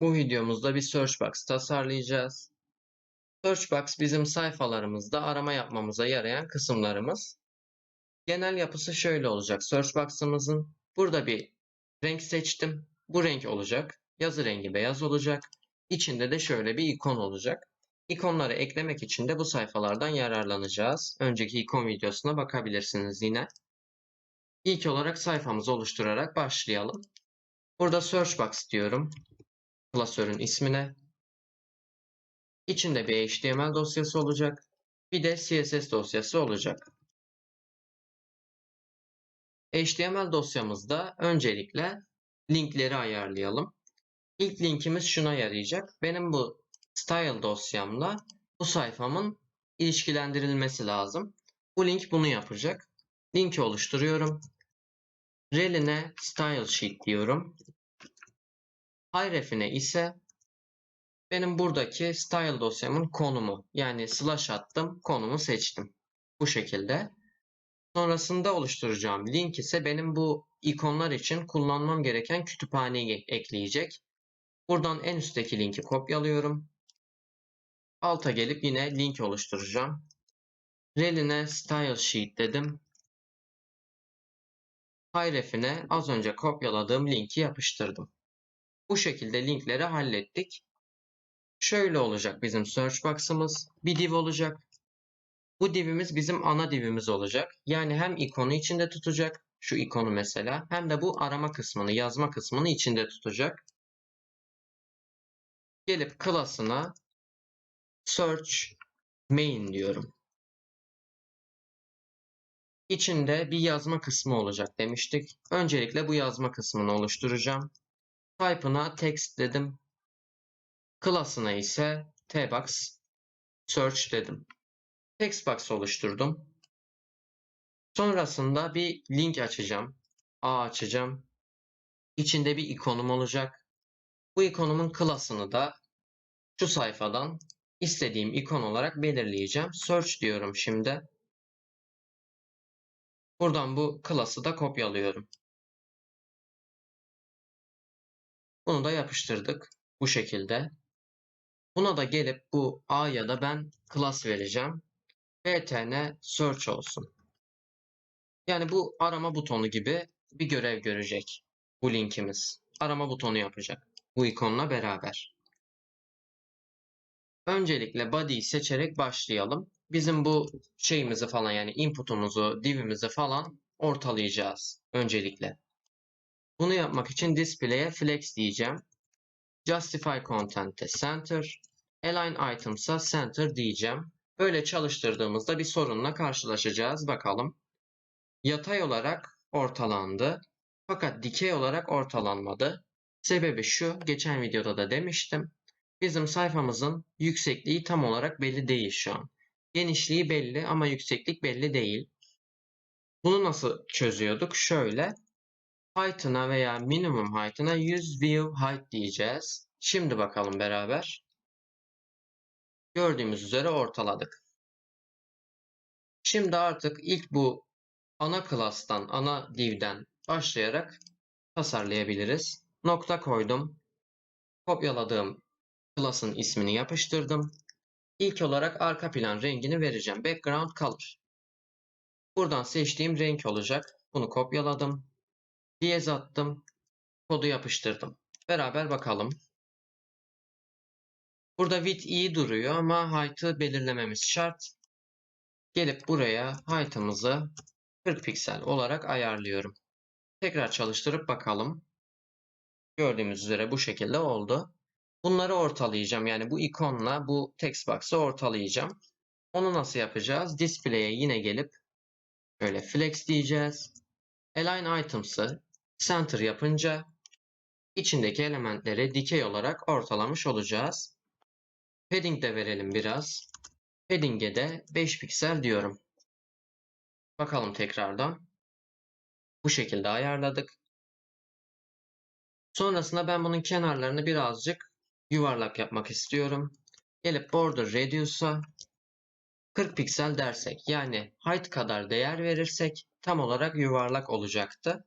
Bu videomuzda bir search box tasarlayacağız. Search box bizim sayfalarımızda arama yapmamıza yarayan kısımlarımız. Genel yapısı şöyle olacak. Search box'ımızın burada bir renk seçtim. Bu renk olacak. Yazı rengi beyaz olacak. İçinde de şöyle bir ikon olacak. İkonları eklemek için de bu sayfalardan yararlanacağız. Önceki ikon videosuna bakabilirsiniz yine. İlk olarak sayfamızı oluşturarak başlayalım. Burada search box diyorum klasörün ismine. İçinde bir HTML dosyası olacak. Bir de CSS dosyası olacak. HTML dosyamızda öncelikle linkleri ayarlayalım. İlk linkimiz şuna yarayacak. Benim bu style dosyamla bu sayfamın ilişkilendirilmesi lazım. Bu link bunu yapacak. Linki oluşturuyorum. Reline style sheet diyorum. Href'ine ise benim buradaki style dosyamın konumu yani slash attım konumu seçtim. Bu şekilde. Sonrasında oluşturacağım link ise benim bu ikonlar için kullanmam gereken kütüphaneyi ekleyecek. Buradan en üstteki linki kopyalıyorum. Alta gelip yine link oluşturacağım. Reline style sheet dedim. Href'ine az önce kopyaladığım linki yapıştırdım. Bu şekilde linkleri hallettik. Şöyle olacak bizim search box'ımız. Bir div olacak. Bu divimiz bizim ana divimiz olacak. Yani hem ikonu içinde tutacak. Şu ikonu mesela. Hem de bu arama kısmını, yazma kısmını içinde tutacak. Gelip class'ına search main diyorum. İçinde bir yazma kısmı olacak demiştik. Öncelikle bu yazma kısmını oluşturacağım. Type'ına text dedim. Class'ına ise tbox search dedim. Textbox oluşturdum. Sonrasında bir link açacağım. A açacağım. İçinde bir ikonum olacak. Bu ikonumun class'ını da şu sayfadan istediğim ikon olarak belirleyeceğim. Search diyorum şimdi. Buradan bu class'ı da kopyalıyorum. Bunu da yapıştırdık. Bu şekilde. Buna da gelip bu A'ya da ben class vereceğim. btn search olsun. Yani bu arama butonu gibi bir görev görecek bu linkimiz. Arama butonu yapacak. Bu ikonla beraber. Öncelikle body'yi seçerek başlayalım. Bizim bu şeyimizi falan yani input'umuzu, div'imizi falan ortalayacağız öncelikle. Bunu yapmak için display'e flex diyeceğim. Justify content'e center, align items'a center diyeceğim. Böyle çalıştırdığımızda bir sorunla karşılaşacağız. Bakalım. Yatay olarak ortalandı. Fakat dikey olarak ortalanmadı. Sebebi şu, geçen videoda da demiştim. Bizim sayfamızın yüksekliği tam olarak belli değil şu an. Genişliği belli ama yükseklik belli değil. Bunu nasıl çözüyorduk? Şöyle height'ına veya minimum height'ına 100 view height diyeceğiz. Şimdi bakalım beraber. Gördüğümüz üzere ortaladık. Şimdi artık ilk bu ana class'tan, ana div'den başlayarak tasarlayabiliriz. Nokta koydum. Kopyaladığım class'ın ismini yapıştırdım. İlk olarak arka plan rengini vereceğim. Background color. Buradan seçtiğim renk olacak. Bunu kopyaladım. Diyez attım. Kodu yapıştırdım. Beraber bakalım. Burada width iyi duruyor ama height'ı belirlememiz şart. Gelip buraya height'ımızı 40 piksel olarak ayarlıyorum. Tekrar çalıştırıp bakalım. Gördüğümüz üzere bu şekilde oldu. Bunları ortalayacağım. Yani bu ikonla bu text box'ı ortalayacağım. Onu nasıl yapacağız? Display'e yine gelip böyle flex diyeceğiz. Align items'ı center yapınca içindeki elementleri dikey olarak ortalamış olacağız. Padding de verelim biraz. Padding'e de 5 piksel diyorum. Bakalım tekrardan. Bu şekilde ayarladık. Sonrasında ben bunun kenarlarını birazcık yuvarlak yapmak istiyorum. Gelip border reduce'a 40 piksel dersek yani height kadar değer verirsek tam olarak yuvarlak olacaktı.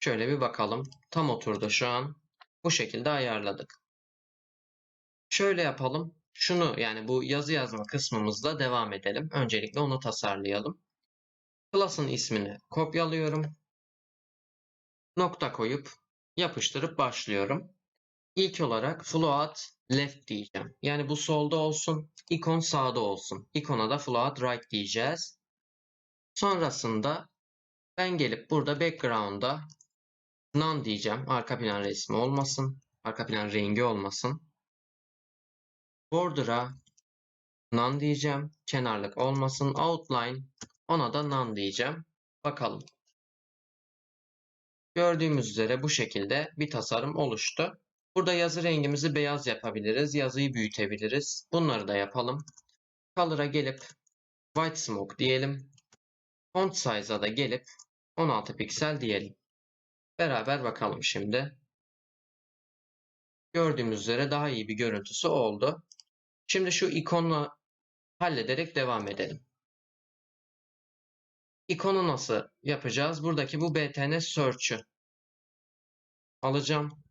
Şöyle bir bakalım. Tam oturdu şu an. Bu şekilde ayarladık. Şöyle yapalım. Şunu yani bu yazı yazma kısmımızda devam edelim. Öncelikle onu tasarlayalım. Class'ın ismini kopyalıyorum. Nokta koyup yapıştırıp başlıyorum. İlk olarak float left diyeceğim. Yani bu solda olsun, ikon sağda olsun. İkona da float right diyeceğiz. Sonrasında ben gelip burada background'a none diyeceğim. Arka plan resmi olmasın. Arka plan rengi olmasın. Border'a none diyeceğim. Kenarlık olmasın. Outline ona da none diyeceğim. Bakalım. Gördüğümüz üzere bu şekilde bir tasarım oluştu. Burada yazı rengimizi beyaz yapabiliriz. Yazıyı büyütebiliriz. Bunları da yapalım. Color'a gelip White Smoke diyelim. Font Size'a da gelip 16 piksel diyelim. Beraber bakalım şimdi. Gördüğümüz üzere daha iyi bir görüntüsü oldu. Şimdi şu ikonla hallederek devam edelim. İkonu nasıl yapacağız? Buradaki bu btn search'ü alacağım.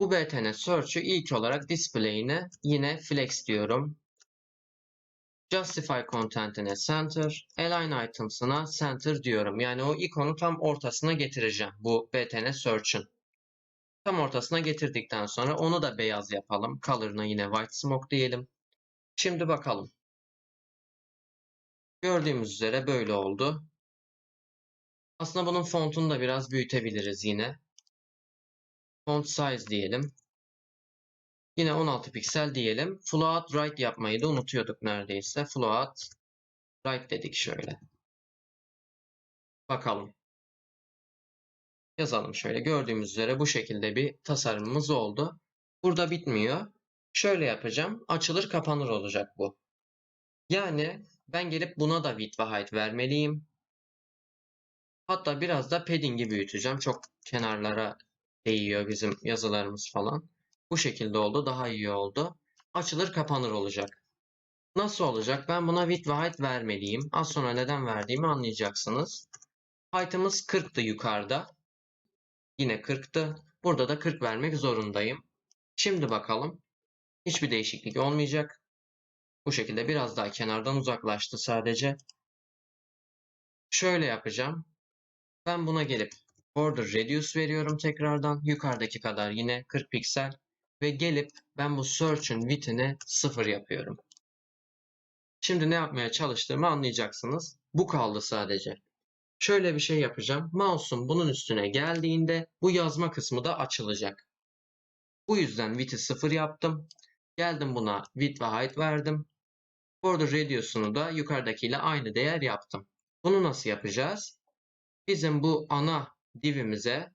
Bu btn search'ü ilk olarak display'ine yine flex diyorum. Justify content'ine center, align items'ına center diyorum. Yani o ikonu tam ortasına getireceğim bu btn search'ün. Tam ortasına getirdikten sonra onu da beyaz yapalım. Color'ına yine white smoke diyelim. Şimdi bakalım. Gördüğümüz üzere böyle oldu. Aslında bunun fontunu da biraz büyütebiliriz yine. Font size diyelim. Yine 16 piksel diyelim. Float right yapmayı da unutuyorduk neredeyse. Float right dedik şöyle. Bakalım. Yazalım şöyle. Gördüğümüz üzere bu şekilde bir tasarımımız oldu. Burada bitmiyor. Şöyle yapacağım. Açılır kapanır olacak bu. Yani ben gelip buna da width ve height vermeliyim. Hatta biraz da padding'i büyüteceğim. Çok kenarlara değiyor bizim yazılarımız falan. Bu şekilde oldu. Daha iyi oldu. Açılır kapanır olacak. Nasıl olacak? Ben buna width height vermeliyim. Az sonra neden verdiğimi anlayacaksınız. Height'ımız 40'tı yukarıda. Yine 40'tı. Burada da 40 vermek zorundayım. Şimdi bakalım. Hiçbir değişiklik olmayacak. Bu şekilde biraz daha kenardan uzaklaştı sadece. Şöyle yapacağım. Ben buna gelip border reduce veriyorum tekrardan. Yukarıdaki kadar yine 40 piksel. Ve gelip ben bu search'ün width'ini 0 yapıyorum. Şimdi ne yapmaya çalıştığımı anlayacaksınız. Bu kaldı sadece. Şöyle bir şey yapacağım. Mouse'um bunun üstüne geldiğinde bu yazma kısmı da açılacak. Bu yüzden width'i 0 yaptım. Geldim buna width ve height verdim. Border radius'unu da yukarıdakiyle aynı değer yaptım. Bunu nasıl yapacağız? Bizim bu ana divimize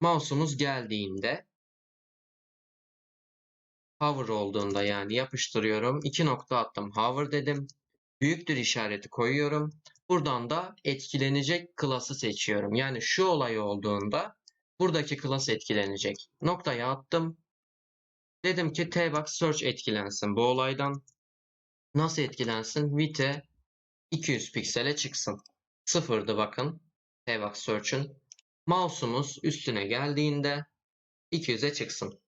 mouse'umuz geldiğinde hover olduğunda yani yapıştırıyorum. İki nokta attım. Hover dedim. Büyüktür işareti koyuyorum. Buradan da etkilenecek klası seçiyorum. Yani şu olay olduğunda buradaki klas etkilenecek. Noktaya attım. Dedim ki T-Box Search etkilensin bu olaydan. Nasıl etkilensin? Vite 200 piksele çıksın. Sıfırdı bakın. T-Box Search'ün. Mouse'umuz üstüne geldiğinde 200'e çıksın.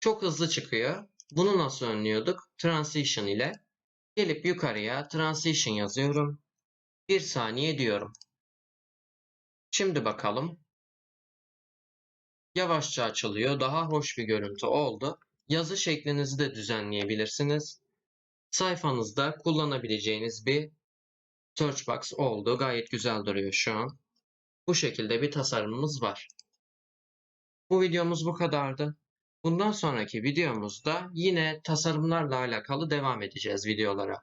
Çok hızlı çıkıyor. Bunu nasıl önlüyorduk? Transition ile. Gelip yukarıya Transition yazıyorum. 1 saniye diyorum. Şimdi bakalım. Yavaşça açılıyor. Daha hoş bir görüntü oldu. Yazı şeklinizi de düzenleyebilirsiniz. Sayfanızda kullanabileceğiniz bir search box oldu. Gayet güzel duruyor şu an. Bu şekilde bir tasarımımız var. Bu videomuz bu kadardı. Bundan sonraki videomuzda yine tasarımlarla alakalı devam edeceğiz videolara.